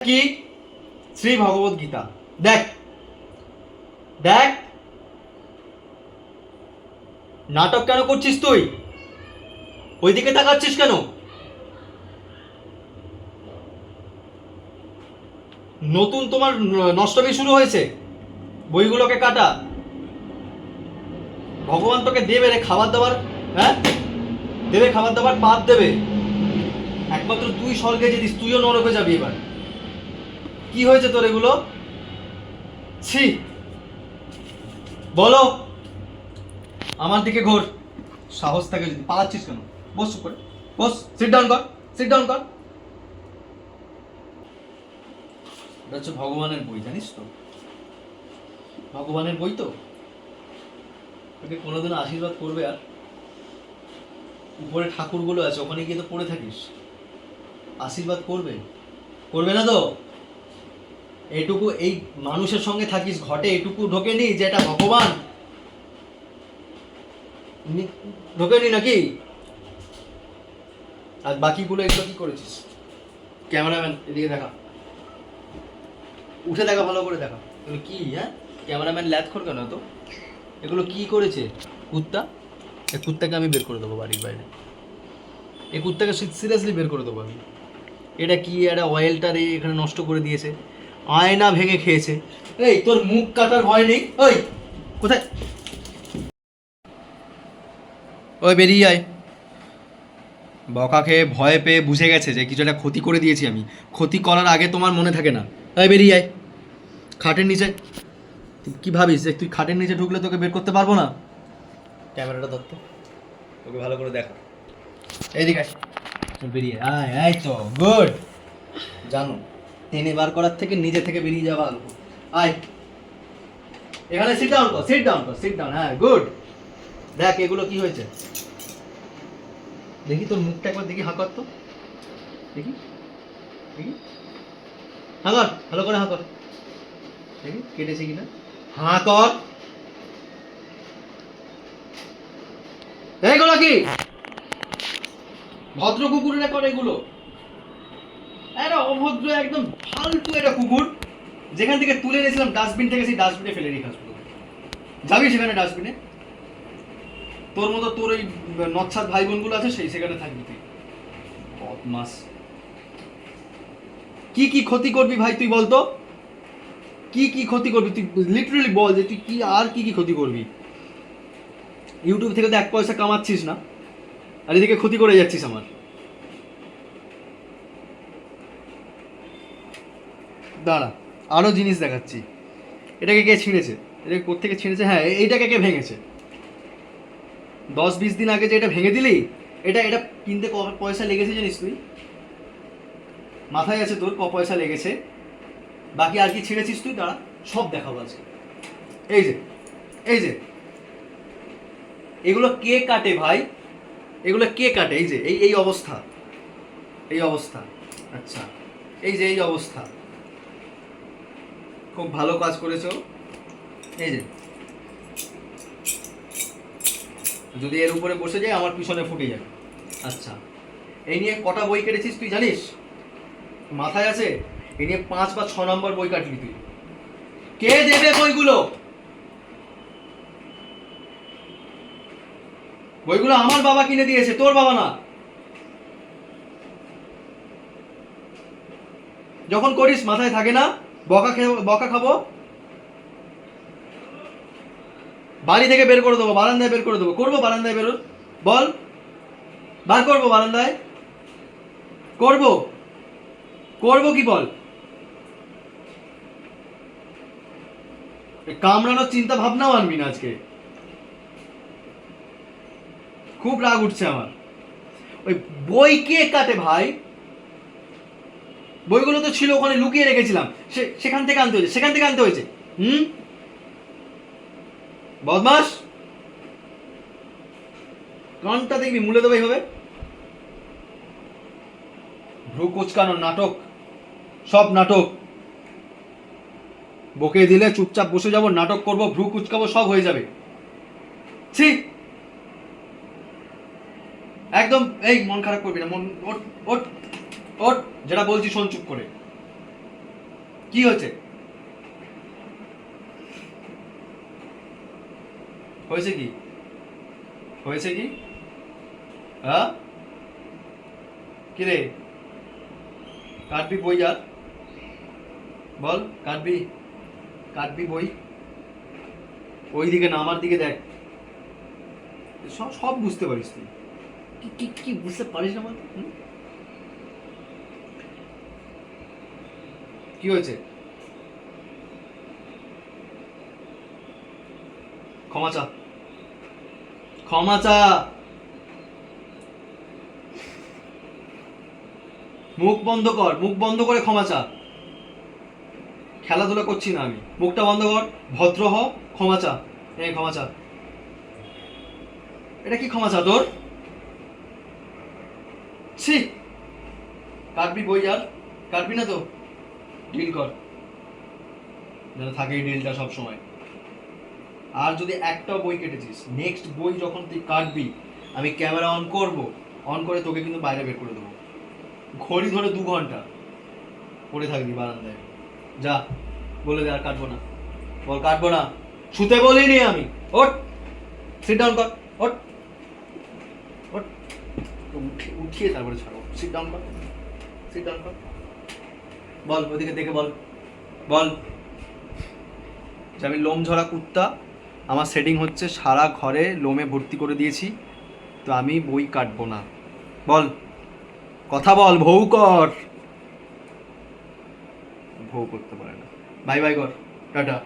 কি? শ্রী ভগবত গীতা। দেখ। দেখ। নাটক কেন করছিস তুই? ওইদিকে তাকাচ্ছিস কেন? নতুন তোমার নষ্টমী শুরু হয়েছে। বইগুলোকে কাটা। ভগবান তোকে দেবে রে খাবার দাবার হ্যাঁ? দেবে খাবার দাবার পাপ দেবে। একমাত্র তুই স্বর্গে যেতিস, তুইও নরকে যাবি এবার। কি হয়েছে তোর এগুলো? ছি। বলো। আমার দিকে ঘোর। সাহস থাকে যদি পালাচ্ছিস কেন? বস করে। বস সিট ডাউন কর সিট ডাউন কর। এটা হচ্ছে ভগবানের বই, জানিস তো? ভগবানের বই তো? তোকে কোনোদিন আশীর্বাদ করবে আর? উপরে ঠাকুরগুলো আছে, ওখানে গিয়ে তো পড়ে থাকিস। আশীর্বাদ করবে? করবে না তো? এটুকু এই মানুষের সঙ্গে থাকিস, ঘটে এটুকু ঢোকেনি যে এটা ভগবান। ঢোকে নি- নাকি? আর বাকিগুলো এগুলো কি করেছিস? ক্যামেরাম্যান, এদিকে দেখা। উঠে দেখা, ভালো করে দেখা। এগুলো কি হ্যাঁ? ক্যামেরাম্যান ল্যাথ কর কেন তো এগুলো কি করেছে? কুত্তা? এই কুত্তাকে আমি বের করে দেবো বাড়ির বাইরে। এই কুত্তাকে সিরিয়াসলি বের করে দেবো আমি। এটা কি, একটা অয়েলটা এখানে নষ্ট করে দিয়েছে। আয়না ভেঙে খেয়েছে। এই, তোর মুখ কাটার ভয় নেই? ওই কোথায়? ওই বেরিয়ে আয়। বকা খেয়ে ভয় পেয়ে বুঝে গেছে যে কিছু একটা ক্ষতি করে দিয়েছি আমি। ক্ষতি করার আগে তোমার মনে থাকে না। ওই বেরিয়ে আয়। খাটের নিচে। তুই কি ভাবিস যে তুই খাটের নিচে ঢুকলে তোকে বের করতে পারব না? ক্যামেরাটা ধরত তোকে ভালো করে দেখা। এইদিকে আয়। বেরিয়ে আয়। আয় তো, গুড। জানো টেনে বার করার থেকে নিজে থেকে বেরিয়ে যাওয়া ভালো আয়। এখানে সিট ডাউন কর সিট ডাউন কর সিট ডাউন হ্যাঁ গুড দেখ, এগুলো কি হয়েছে? দেখি তোর মুখটা একবার, দেখি হাঁকর তো। দেখি দেখি। হাঁকর ভালো করে হাঁকর দেখি, কেটেছে কিনা। হাঁকর এইগুলো কি? ভদ্র কুকুরেরা করে এগুলো। একটা অভদ্র, একদম ফালতু একটা কুকুর, যেখান থেকে তুলে এনেছিলাম ডাস্টবিন থেকে, সেই ডাস্টবিনে ফেলে রেখে আসব যাবি সেখানে ডাস্টবিনে তোর মতো তোর ওই নচ্ছাদ ভাই বোনগুলো আছে, সেই সেখানে থাকবি তুই। মাস কি কি ক্ষতি করবি ভাই তুই বলতো? কি কি ক্ষতি করবি তুই? লিটারালি বল যে তুই কি, আর কি কি ক্ষতি করবি? ইউটিউব থেকে তো এক পয়সা কামাচ্ছিস না। আর এদিকে ক্ষতি করে যাচ্ছিস আমার। দাঁড়া আরও জিনিস দেখাচ্ছি। এটাকে কে ছিঁড়েছে? এটাকে কোথেকে ছিঁড়েছে? হ্যাঁ এইটাকে কে ভেঙেছে? দশ বিশ দিন আগে যে এটা ভেঙে দিলি, এটা এটা কিনতে ক পয়সা লেগেছে জানিস তুই? মাথায় আছে তোর, ক পয়সা লেগেছে। বাকি আর কি ছিঁড়েছিস তুই? দাঁড়া, সব দেখাবো আজকে। এই যে এই যে। এগুলো কে কাটে ভাই? এগুলো কে কাটে? এই যে, এই এই অবস্থা। এই অবস্থা। আচ্ছা এই যে, এই অবস্থা। খুব ভালো কাজ করেছ। এই যে। যদি এর উপরে বসে যায়, আমার পিছনে ফুটে যাবে। আচ্ছা। এই নিয়ে কটা বই কেটেছিস তুই, জানিস? মাথায় আছে? এই নিয়ে পাঁচ বা ছ নম্বর বই কাটলি তুই। কে দেবে বইগুলো? বইগুলো আমার বাবা কিনে দিয়েছে, তোর বাবা না। যখন করিস, মাথায় থাকে না? বকা খেয়ে, বকা খাব? বাড়ি থেকে বের করে দেবো, বারান্দায় বের করে দেবো। করব বারান্দায় বেরো বল। বার করব বারান্দায়? করব? করব কি বল? কামড়ানোর চিন্তা ভাবনাও আনবি না আজকে। খুব রাগ উঠছে আমার। ওই বই কে কাটে ভাই? বইগুলো তো ছিল ওখানে লুকিয়ে রেখেছিলাম। সেখান থেকে আনতে হয়েছে, সেখান থেকে আনতে হয়েছে। হুম? বদমাস কানটা দেখবি, মুলে দেবে এইভাবে। ভ্রু কুচকানোর নাটক, সব নাটক। বকে দিলে চুপচাপ বসে যাব, নাটক করব, ভ্রু কুচকাবো, সব হয়ে যাবে। ছি! একদম, এই, মন খারাপ করবি না, মন ওট ওট ওট যেটা বলছি শোন, চুপ করে। কি হয়েছে? হয়েছে কি? হয়েছে কি? হ্যাঁ? কি রে? কাটবি বই আর? বল, কাটবি। কাটবি বই। ওই দিকে না, আমার দিকে দেখ। সব সব বুঝতে পারিস তুই। কি কি বুঝতে পারিস না বল কি হয়েছে? ক্ষমা চা। ক্ষমা চা। মুখ বন্ধ কর, মুখ বন্ধ করে ক্ষমা চা। খেলাধুলা করছি না আমি। মুখটা বন্ধ কর, ভদ্র হ, ক্ষমা চা। এই ক্ষমা চা। এটা কি ক্ষমা চা তোর? ছি। কাটবি বই আর? কাটবি না তো। ডিল কর। যেন থাকে এই সব সময় আর যদি একটা বই কেটেছিস নেক্সট বই যখন তুই কাটবি, আমি ক্যামেরা অন করব অন করে তোকে কিন্তু বাইরে বের করে দেবো। ঘড়ি ধরে দু ঘণ্টা পড়ে থাকবি বারান্দায়। যা, বলে দে আর কাটবো না। বল, কাটবো না। শুতে বলিনি আমি। ওট সিট ডাউন কর। ওট ওট উঠিয়ে তারপরে ছাড়ো। সিট ডাউন কর। সিট ডাউন কর। বল, ওদিকে দেখে বল। বল। যে আমি লোম ঝরা কুত্তা। আমার সেটিং হচ্ছে সারা ঘরে লোমে ভর্তি করে দিয়েছি। তো আমি বই কাটবো না। বল। কথা বল, ভৌ কর। ভৌ করতে পারে না। বাই বাই কর। টাটা।